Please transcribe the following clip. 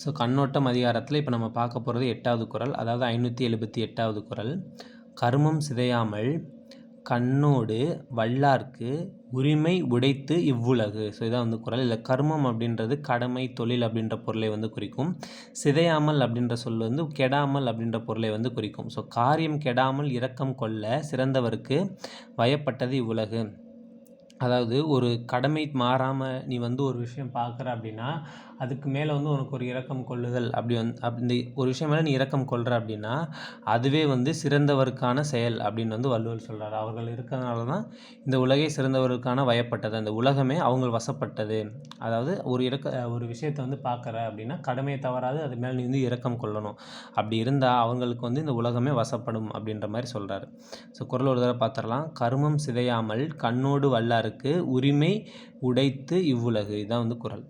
So கண்ணோட்டம் அதிகாரத்தில் இப்போ நம்ம பார்க்க போகிறது எட்டாவது குரல் அதாவது ஐநூற்றி எழுபத்தி எட்டாவது குறள் கருமம் சிதையாமல் கண்ணோடு வல்லார்க்கு உரிமை உடைத்து இவ்வுலகு. ஸோ இதான் வந்து குறள் இல்லை கர்மம் அப்படின்றது கடமை தொழில் அப்படின்ற பொருளை வந்து குறிக்கும். சிதையாமல் அப்படின்ற சொல் வந்து கெடாமல் அப்படின்ற பொருளை வந்து குறிக்கும். ஸோ காரியம் கெடாமல் இரக்கம் கொள்ள சிறந்தவருக்கு வயப்பட்டது இவ்வுலகு. அதாவது ஒரு கடமை மாறாமல் நீ வந்து ஒரு விஷயம் பார்க்குற அப்படின்னா அதுக்கு மேலே வந்து உனக்கு ஒரு இரக்கம் கொள்ளுதல். அப்படி வந்து அப்படி ஒரு விஷயம் மேலே நீ இரக்கம் கொள்கிற அப்படின்னா அதுவே வந்து சிறந்தவருக்கான செயல் அப்படின்னு வந்து வள்ளுவர் சொல்கிறார் அவர்கள் இருக்கிறதுனால தான் இந்த உலகே சிறந்தவருக்கான வயப்பட்டது. அந்த உலகமே அவங்க வசப்பட்டது. அதாவது ஒரு இறக்க ஒரு விஷயத்தை வந்து பார்க்குற அப்படின்னா கடமையை தவறாது அது மேலே நீ வந்து இரக்கம் கொள்ளணும். அப்படி இருந்தால் அவங்களுக்கு வந்து இந்த உலகமே வசப்படும் அப்படின்ற மாதிரி சொல்கிறார் ஸோ குரல் ஒரு தடவை பார்த்துடலாம். கருமம் சிதையாமல் கண்ணோடு வல்லாருக்கு உரிமை உடைத்து இவ்வுலகு. இதான் வந்து குரல்